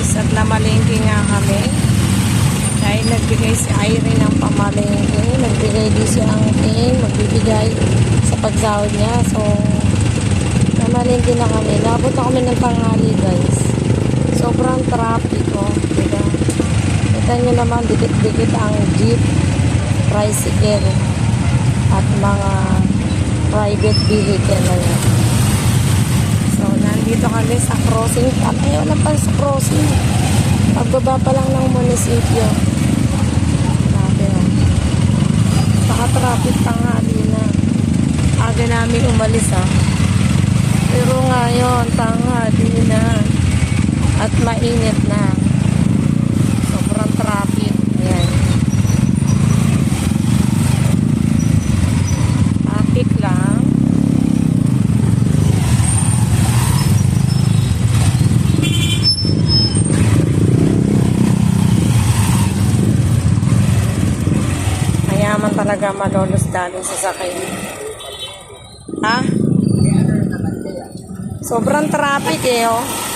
guys at namalengke nga kami. Dahil nagbigay si Irene ng pamalengke. Nagbigay din si Angking. Magbibigay sa pagsahod niya. So, namalengke na kami. Nabot na kami ng tanghali guys. Sobrang traffic oh. Diba? Kita nyo naman, dikit-dikit ang jeep, tricycle, at mga private vehicle na yan. Nandito kami sa crossing. At ayaw lang pa sa crossing. Pagbaba pa lang ng munisipyo. Grabe oh. Naka-traffic tanghali na. Aga namin umalis ah. Pero ngayon, tanghali na. At mainit na. Sobrang traffic. Ayan. Traffic lang. Mayaman talaga malolos daling sa sakay. Ha? Sobrang traffic eh, oh.